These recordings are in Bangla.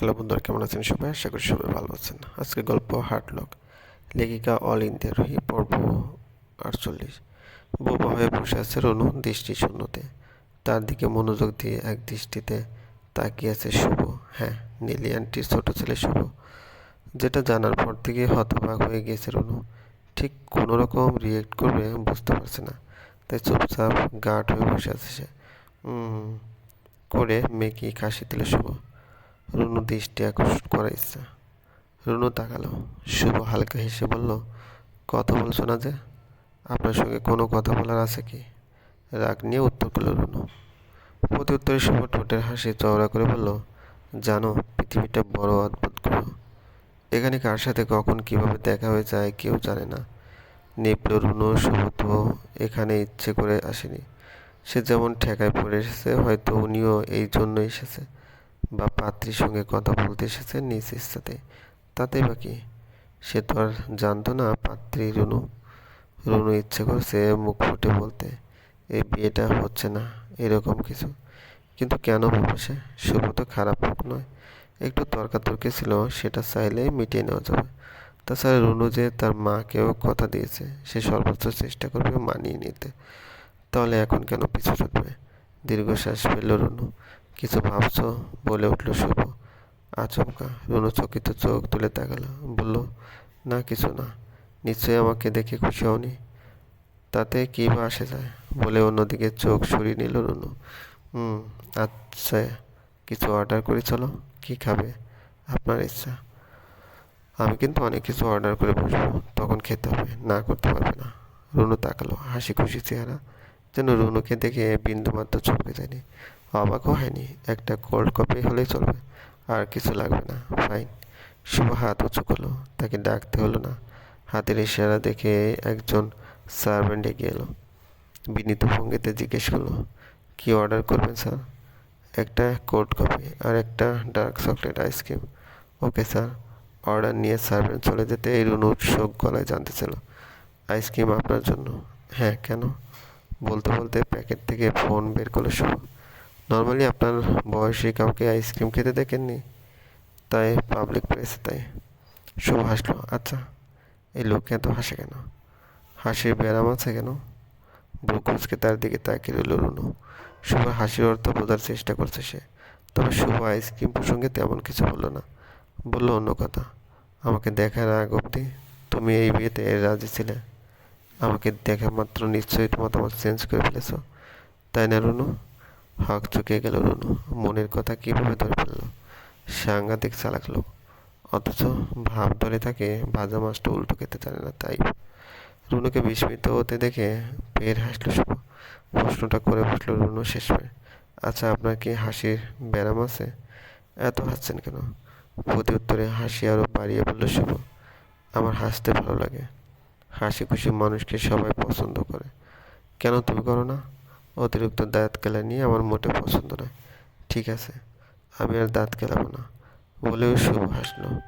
হ্যালো বন্ধুরা, কেমন আছেন সবাই? আশা করি সবাই ভালো আছেন। আজকে গল্প হার্টলক লেখিকা অল ইন্ডিয়া রোহি পর্ব আটচল্লিশ। বোবা হয়ে বসে আছে রনু দৃষ্টি শূন্যতে। তার দিকে মনোযোগ দিয়ে এক দৃষ্টিতে তাকিয়ে আছে শুভ। হ্যাঁ নীলি আন্টির ছোট ছেলে শুভ। যেটা জানার পর থেকে হতবাক হয়ে গিয়েছে রনু। ঠিক কোনো রকম রিয়েক্ট করবে বুঝতে পারছে না। তাই চুপচাপ গার্ড হয়ে বসে আছে সে। করে মেকি কাশি দিল শুভ। রুনু দৃষ্টি আকর্ষণ করার ইচ্ছা। রুনু তাকালো, শুভ হালকা হেসে বলল, কথা বলছো না যে? আপনার সঙ্গে কোনো কথা বলার আছে কি? রাগ নিয়ে উত্তর করল রুনু। প্রতি উত্তরে শুভ ঠোঁটের হাসি চওড়া করে বলল, জানো, পৃথিবীটা বড় অদ্ভুত গ্রহ। এখানে কার সাথে কখন কীভাবে দেখা হয়ে যায় কেউ জানে না। নিপল, রুনু, শুভ তো এখানে ইচ্ছে করে আসেনি। সে যেমন ঠেকায় পড়ে এসেছে, হয়তো উনিও এই জন্য এসেছে। বা পাত্রীর সঙ্গে কথা বলতে এসেছে নিজ ইচ্ছাতে। তাতে বা কি সে তো আর জানতো না পাত্রী রুনু। রুনু ইচ্ছে করছে মুখ ফুটে বলতে এই বিয়েটা হচ্ছে না, এরকম কিছু। কিন্তু কেন বলব সে? শুভ তো খারাপ লোক নয়। একটু তর্কাতর্কি ছিল, সেটা চাইলেই মিটিয়ে নেওয়া যাবে। তাছাড়া রুনু যে তার মাকেও কথা দিয়েছে, সে সর্বোচ্চ চেষ্টা করবে মানিয়ে নিতে। তাহলে এখন কেন পিছু ছুটবে? দীর্ঘশ্বাস ফেলল রুনু। কিছু ভাবছ? বলে উঠল শুভ। আচমকা রুনু চকিত চোখ তুলে তাকালো। বলল, না, কিছু না। নিশ্চয়ই আমাকে দেখে খুশি হওনি। তাতে কী বা আসে যায়? বলে অন্যদিকে চোখ সরিয়ে নিল রুনু। হুম আচ্ছা কিছু অর্ডার করি, চলো। কী খাবে? আপনার ইচ্ছা। আমি কিন্তু অনেক কিছু অর্ডার করে বসবো। তখন খেতে হবে, না করতে পারবে না। রুনু তাকালো, হাসি খুশি চেহারা। যেন রুনুকে দেখে বিন্দুমাত্র চমকে যায়নি। অবাকও হয়নি, একটা কোল্ড কফি হলেই চলবে, আর কিছু লাগবে না ফাইন শুভ হাত উঁচু করল, তাকে ডাকতে হলো না। হাতের ইশারা দেখে একজন সার্ভেন্ট এগিয়ে এলো। বিনীত ভঙ্গিতে জিজ্ঞেস করল, কি অর্ডার করবেন স্যার একটা কোল্ড কফি আর একটা dark chocolate ice cream okay sir order নিয়ে সার্ভেন্ট চলে যেতে এই রুনুর শোক গলায় জানতে ছিল আইসক্রিম আপনার জন্য? হ্যাঁ কেন? বলতে বলতে প্যাকেট থেকে ফোন বের করল শুভ। নর্মালি আপনার বয়সী কাউকে আইসক্রিম খেতে দেখেননি, তাই পাবলিক প্লেসে তাই শুভ হাসলো আচ্ছা এই লোক এত হাসে কেন? হাসির ব্যারাম আছে কেন? ব্রুকুচকে তার দিকে তাকিয়ে রইল রুনু। শুভ হাসির অর্থ বোঝার চেষ্টা করছে সে। তবে শুভ আইসক্রিম প্রসঙ্গে তেমন কিছু বলল না। বলল অন্য কথা, আমাকে দেখার আগ অবধি তুমি এই বিয়েতে রাজি ছিলে। আমাকে দেখা মাত্র নিশ্চয়ই মতামত চেঞ্জ করে ফেলেছ। তাই না রুনু? হক চুকে গেল রুনু। মনের কথা কীভাবে ধরে ফেলল? সাংঘাতিক চালাক লোক। অথচ ভাব ধরে থাকে ভাজা মাছটা উল্টো খেতে জানে না তাই। রুনুকে বিস্মিত হতে দেখে ফের হাসলো শুভ। প্রশ্নটা করে বসল রুনু শেষ পেয়ে আচ্ছা আপনার কি হাসির ব্যারাম আছে? এত হাসছেন কেন? প্রতি উত্তরে হাসি আরও বাড়িয়ে বলল শুভ। আমার হাসতে ভালো লাগে। হাসি খুশি মানুষকে সবাই পছন্দ করে। কেন তুমি করো না? অতিরিক্ত দাঁত কেলা নিয়ে আমার মোটে পছন্দ নয় ঠিক আছে, আমি আর দাঁত কেলাবো না। বলেও শুভ হাসলো।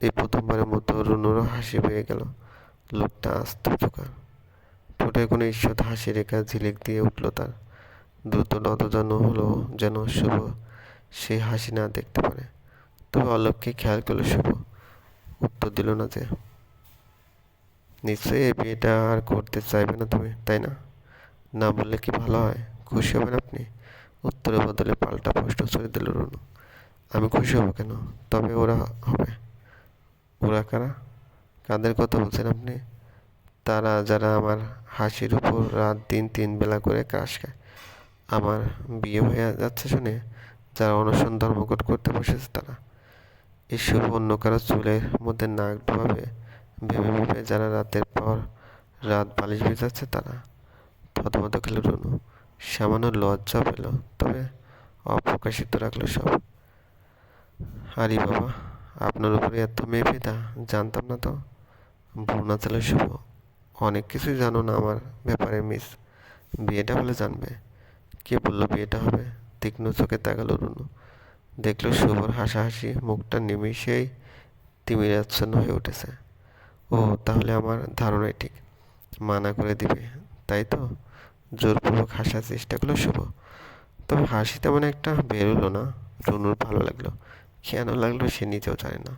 এই প্রথমবারের মতো রুনুরও হাসি পেয়ে গেল। লোকটা আস্ত প্রকার। ঠোঁটে কোনো ঈষৎ হাসি রেখা ঝিলিক দিয়ে উঠল তার। দ্রুত নতজানো হলো যেন শুভ। সে হাসি না দেখতে পারে। তবে অলোককে খেয়াল করল শুভ। উত্তর দিল না যে, নিশ্চয়ই এই বিয়েটা আর করতে চাইবে না তুমি, তাই না? না বললে কি ভালো হয়? খুশি হবেন আপনি? উত্তরের বদলে পাল্টা প্রশ্ন ছড়িয়ে দিল রুনু। আমি খুশি হব কেন? তবে ওরা হবে। ওরা কারা? কাদের কথা বলছেন আপনি? তারা যারা আমার হাসির উপর রাত দিন তিন বেলা করে ক্রাশ খায়। আমার বিয়ে হয়ে যাচ্ছে শুনে যারা অনশন ধর্মঘট করতে বসেছে তারা। শুভ অন্য কারও চুলের মধ্যে নাক ডোবাবে, ভেবে ভেবে যারা রাতের পর রাত বালিশ ভেজাচ্ছে তারা। থতমত খেল রুনু। সামান্য লজ্জা পেল, তবে অপ্রকাশিত রাখল সব। আরে বাবা আপনার উপরে এত মেয়ে ফেদা জানতাম না তো। ভুনা ছেলে শুভ। অনেক কিছুই জানো না আমার ব্যাপারে, মিস। বিয়েটা হলে জানবে। কে বলল বিয়েটা হবে? তীক্ষ্ণ চোখে তাকালো রুনু। দেখল শুভর হাসাহাসি, মুখটা নিমিষেই তিমিরাচ্ছন্ন হয়ে উঠেছে। ও তাহলে আমার ধারণাই ঠিক। মানা করে দিবে, তাই তো? জোরপূর্বক হাসার চেষ্টা করল শুভ। তবে হাসি তেমন একটা বেরোলো না। রুনুর ভালো লাগল। কেন লাগল সে নিজেও জানে না।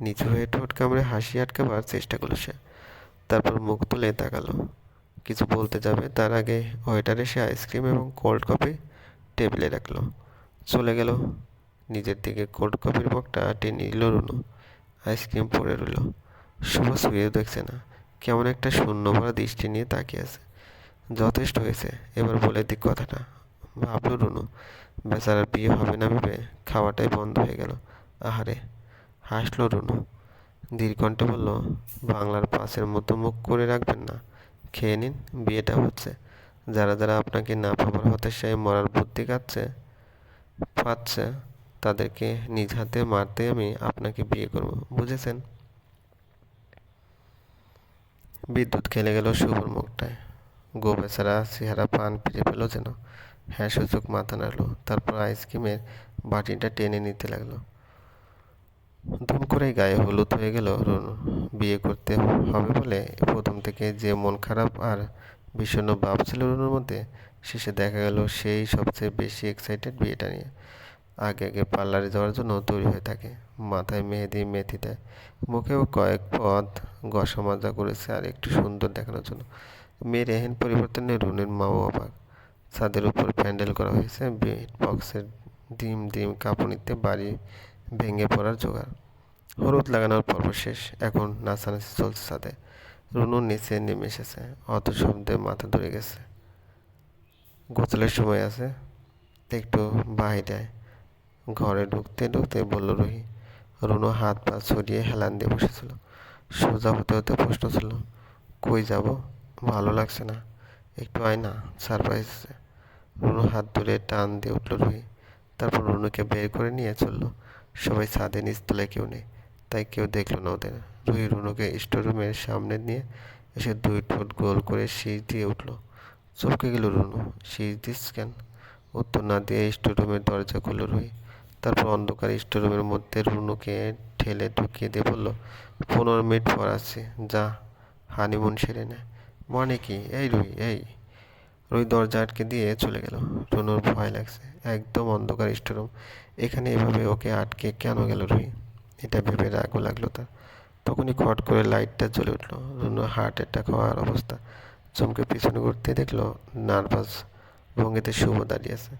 নিচু হয়ে ঠোঁট কামড়ে হাসি আটকাবার চেষ্টা করল সে। তারপর মুখ তুলে তাকালো। কিছু বলতে যাবে তার আগে ওয়েটার এসে আইসক্রিম এবং কোল্ড কফি টেবিলে রাখল। চলে গেল। নিজের দিকে কোল্ড কফির মগটা টেনে নিল রুনু। আইসক্রিম পড়ে রইল। শুভ শুয়েও দেখছে না। কেমন একটা শূন্য ভরা দৃষ্টি নিয়ে তাকিয়ে আছে। যথেষ্ট হয়েছে। এবার বলে দিক কথাটা। ভাবলো রুনু, বেচারার বিয়ে হবে না ভেবে খাওয়াটাই বন্ধ হয়ে গেল। আহারে, হাসলো রুনু। দীর্ঘণ্ঠে বলল, বাংলার পাশের মতো মুখ করে রাখবেন না। খেয়ে নিন, বিয়েটা হচ্ছে। যারা যারা আপনাকে না পাবার হতাশায় মরার বুদ্ধি কাচ্ছে পাচ্ছে, তাদেরকে নিজ হাতে মারতে আমি আপনাকে বিয়ে করব। বুঝেছেন? বিদ্যুৎ খেলে গেল শুভর মুখটায়। গো বেচারা চেহারা পান, ফিরে পেল যেন। হ্যাঁ সূচক মাথা নাড়লো। তারপর আইসক্রিমের বাটিটা টেনে নিতে লাগল। দুম করে গায়ে হলুদ হয়ে গেল রুনু। বিয়ে করতে হবে বলে প্রথম থেকে যে মন খারাপ আর বিষণ্ণ ভাব ছিল রুনুর মধ্যে, শেষে দেখা গেল সেই সবচেয়ে বেশি এক্সাইটেড বিয়েটা নিয়ে। আগে আগে পার্লারে যাওয়ার জন্য তৈরি হয়ে থাকে। মাথায় মেহেদি মেথি দেয় মুখেও কয়েক পদ গসা মাজা করেছে আর একটু সুন্দর দেখানোর জন্য। মেয়ের এহেন পরিবর্তনে রুনের মাও অবাক। ছাদের উপর প্যান্ডেল করা হয়েছে, বেড বক্সের ডিম ডিম কাঁপুনিতে বাড়ি ভেঙে পড়ার জোগাড়। হলুদ লাগানোর পর্ব শেষ, এখন নাচানাচি চলছে ছাদে। রুনু নিচে নেমে এসেছে, অত শব্দে মাথা ধরে গেছে। গোসলের সময় আছে, একটু বাইরে ঘরে ঢুকতে ঢুকতে বলল, রুহি। রুনু হাত পা ছড়িয়ে হেলান দিয়ে বসেছিল। সোজা হতে হতে প্রশ্ন ছিল কই যাব? ভালো লাগছে না। একটু আয় না সারপ্রাইজ রুনু হাত ধরে টান দিয়ে উঠল রুহি। তারপর রুনুকে বের করে নিয়ে চলল। সবাই ছাদে নিচতলায় কেউ নেই, তাই কেউ দেখল না ওদের। রুহি রুনুকে স্টোররুমের সামনে নিয়ে এসে দুই ঠোঁট গোল করে শীষ দিয়ে উঠল। চমকে গেল রুনু শীষ দিস কেন? উত্তর না দিয়ে স্টোররুমের দরজা খুলল রুহি। তারপর অন্ধকার স্টোররুমের মধ্যে রুনুকে ঠেলে ঢুকিয়ে দিয়ে বলল, পনেরো মিনিট পর আসছি, যা হানিমুন সেরে নেয় মানে কি এই রুই এই। রুই দরজা আটকে দিয়ে চলে গেল। রুনুর ভয় লাগছে, একদম অন্ধকার স্টোরুম এখানে এভাবে ওকে আটকে কেন গেল রুই? এটা ভেবে রাগও লাগল তার। তখনই খট করে লাইটটা জ্বলে উঠল। রুনুর হার্ট অ্যাটাক হওয়ার অবস্থা। চমকে পিছনে ঘুরতে দেখল, নার্ভাস ভঙ্গিতে শুভ দাঁড়িয়ে আছে।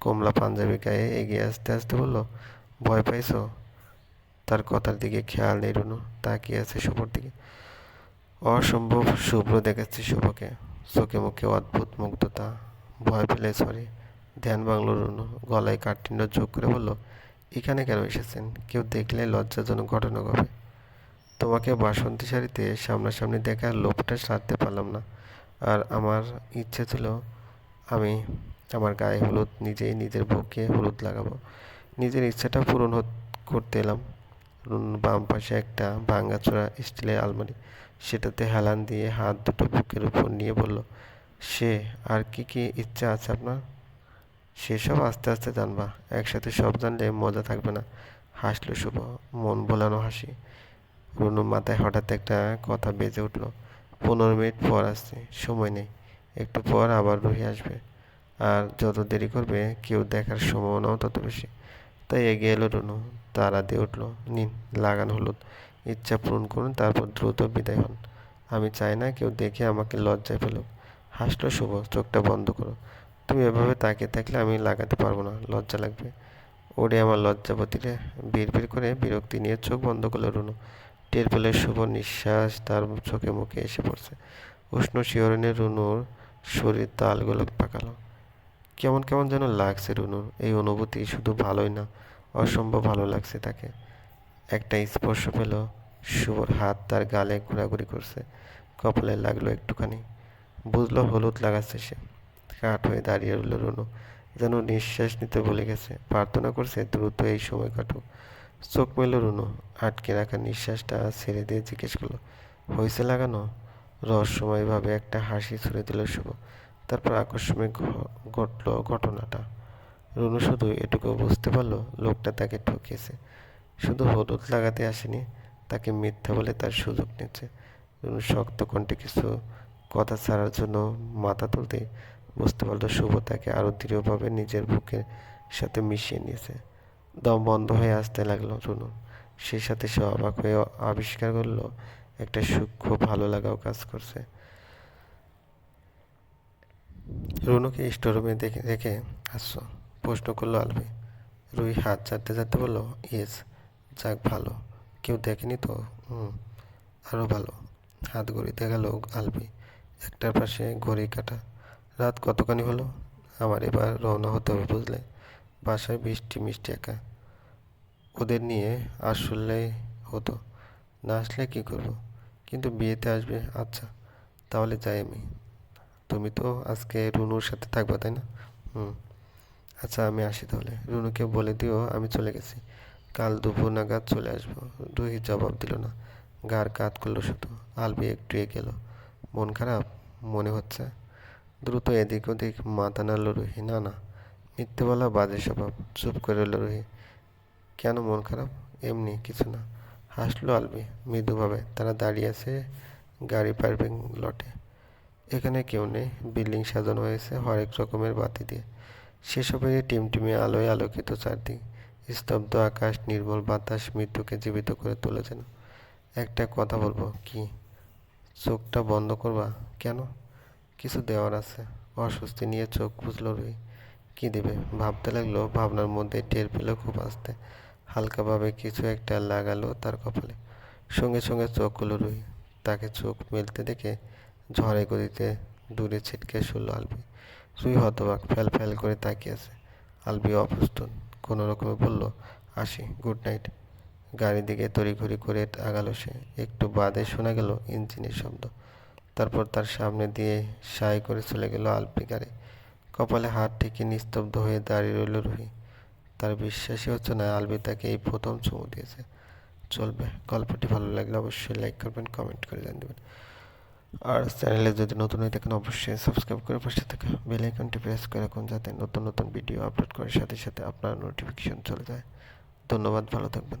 কমলা পাঞ্জাবি গায়ে এগিয়ে আসতে আসতে বলল, ভয় পাইছো? তার কথার দিকে খেয়াল নেই রুনু, তাকিয়ে আছে শুভর দিকে। অসম্ভব শুভ্র দেখাচ্ছে শুভকে। চোখে মুখে অদ্ভুত মুগ্ধতা। ভয় পেলে সরি ধ্যান বাংলো রুনু গলায় কাঠিন্য যোগ করে বলল, এখানে কেন এসেছেন? কেউ দেখলে লজ্জাজনক ঘটনা ঘটে। তোমাকে বাসন্তী শাড়িতে সামনাসামনি দেখার লোভটা সারতে পারলাম না। আর আমার ইচ্ছে ছিল আমি আমার গায়ে হলুদ, নিজেই নিজের বুকে হলুদ লাগাবো। নিজের ইচ্ছাটা পূরণ করতে এলাম। বাম পাশে একটা ভাঙাচোরা স্টিলের আলমারি। সেটাতে হেলান দিয়ে হাত দুটো বুকের উপর নিয়ে বলল, সে, আর কি কি ইচ্ছা আছে আপনার? সেসব আস্তে আস্তে জানবা। একসাথে সব জানলে মজা থাকবে না। হাসলো শুভ, মন বোলানো হাসি। রুনুর মাথায় হঠাৎ একটা কথা বেজে উঠল, পনেরো মিনিট পর আসছে, সময় নেই। একটু পর আবার রুহি আসবে। আর যত দেরি করবে, কেউ দেখার সম্ভাবনাও তত বেশি। তাই এগিয়ে এলো রুনু, তারা দিয়ে উঠল, নিন, লাগান হলুদ। ইচ্ছা পূরণ করুন, তারপর দ্রুত বিদায় হন। আমি চাই না কেউ দেখে আমাকে লজ্জায় ফেলুক। হাসলো শুভ, চোখটা বন্ধ করো। তুমি এভাবে তাকিয়ে থাকলে আমি লাগাতে পারব না, লজ্জা লাগবে। ওরে আমার লজ্জাপতিরে বিড় বিড় করে বিরক্তি নিয়ে চোখ বন্ধ করল রুনু। টের পেলে শুভ নিঃশ্বাস তার চোখে মুখে এসে পড়ছে। উষ্ণ শিহরণে রুনুর শরীর তালগুলো পাকালো। কেমন কেমন যেন লাগছে রুনুর, এই অনুভূতি শুধু ভালোই না, অসম্ভব ভালো লাগছে তাকে। একটা স্পর্শ পেল। শুভর হাত তার গালে ঘোরাঘুরি করছে। কপালে লাগল একটুখানি। বুঝলো, হলুদ লাগাচ্ছে সে। কাঠ হয়ে দাঁড়িয়ে রইল রুনু। যেন নিঃশ্বাস নিতে ভুলে গেছে। প্রার্থনা করছে, দ্রুত এই সময় কাটুক চোখ মেল রুনু। আটকে রাখা নিঃশ্বাসটা ছেড়ে দিয়ে জিজ্ঞেস করল হয়েছে লাগানো? রহস্যময়ভাবে একটা হাসি ছুড়ে দিল শুভ। তারপর আকস্মিক ঘটল ঘটনাটা। রুনু শুধু এটুকু বুঝতে পারল, লোকটা তাকে ঠকিয়েছে। শুধু হলুদ লাগাতে আসেনি, তাকে মিথ্যা বলে তার সুযোগ নিচ্ছে শক্ত কণ্ঠে কিছু কথা ছাড়ার জন্য মাথা তুলতে বুঝতে পারল শুভ তাকে আরও দৃঢ়ভাবে নিজের বুকের সাথে মিশিয়ে নিয়েছে। দম বন্ধ হয়ে আসতে লাগল রুনু সেই সাথে সে অবাক হয়ে আবিষ্কার করল, একটা সূক্ষ্ম ভালো লাগাও কাজ করছে। রুনুকে স্টোররুমে দেখে দেখে আসছো প্রশ্ন করল আলবি রুই হাত চাটতে চাটতে বলল ইয়েস যাক ভালো। কেউ দেখেনি তো? হুম আরও ভালো। হাত ঘড়িতে গেল আলবি একটার পাশে ঘড়ি কাটা। রাত কতখানি হলো? আমার এবার রওনা হতে হবে বুঝলে। বাসায় বৃষ্টি, মিষ্টি একা। ওদের নিয়ে আসলে হতো। না আসলে কী করব? কিন্তু বিয়েতে আসবে আচ্ছা। তাহলে যাই আমি। তুমি তো আজকে রুনুর সাথে থাকবে, তাই না? হুম। আচ্ছা আমি আসি তাহলে। রুনুকে বলে দিও, আমি চলে গেছি। কাল দুপুর নাগাদ চলে আসব। রুহি জবাব দিল না। গার কাত করল শুধু আলবি একটু এগেল মন খারাপ? মনে হচ্ছে। দ্রুত এদিক ওদিক মাথা নাড়ল রুহি। না না। মিথ্যে বলা বাজে স্বভাব। চুপ করে রইল রুহি। কেন মন খারাপ? এমনি কিছু না। হাসলো আলবি মৃদুভাবে। তারা দাঁড়িয়ে আছে গাড়ি পার্কিং লটে। এখানে কেউ নেই। বিল্ডিং সাজানো হয়েছে হরেক রকমের বাতি দিয়ে। সেসবেরই টিমটিমে আলোয় আলোকিত চারদিক। স্তব্ধ আকাশ, নির্মল বাতাস মৃত্যুকে জীবিত করে তুলেছেন। একটা কথা বলব, কি? চোখটা বন্ধ করবা? কেন? কিছু দেওয়ার আছে। অস্বস্তি নিয়ে চোখ বুঝলো রুই কি দেবে? ভাবতে লাগল, ভাবনার মধ্যে টের পেল খুব আস্তে। হালকাভাবে কিছু একটা লাগালো তার কপালে। সঙ্গে সঙ্গে চোখ চোখগুলো রুই তাকে চোখ মেলতে দেখে ঝড়ে গদিতে দূরে ছিটকে শুনল আলবি। রুই হতবাক, ফ্যাল ফ্যাল করে তাকিয়ে আছে। আলবি অপ্রস্তুত। কোনো রকমে বলল, আসি গুড নাইট গাড়ি দিকে তড়িঘড়ি করে আগালো সে। একটু বাদে শোনা গেল ইঞ্জিনের শব্দ। তারপর তার সামনে দিয়ে সাই করে চলে গেল আলপি গাড়ি। কপালে হাত ঠেকে নিস্তব্ধ হয়ে দাঁড়িয়ে রইল রুহি। তার বিশ্বাসই হচ্ছে না আলবি তাকে এই প্রথম চুমু দিয়েছে। চলবে। গল্পটি ভালো লাগলে অবশ্যই লাইক করবেন কমেন্ট করে জানিয়ে দেবেন। আর চ্যানেলে যদি নতুন হয়ে থাকেন, অবশ্যই সাবস্ক্রাইব করে পাশে থাকা বেল আইকনটি প্রেস করে রাখুন, যাতে নতুন নতুন ভিডিও আপলোড করার সাথে সাথে আপনার নোটিফিকেশন চলে যায়। ধন্যবাদ, ভালো থাকবেন।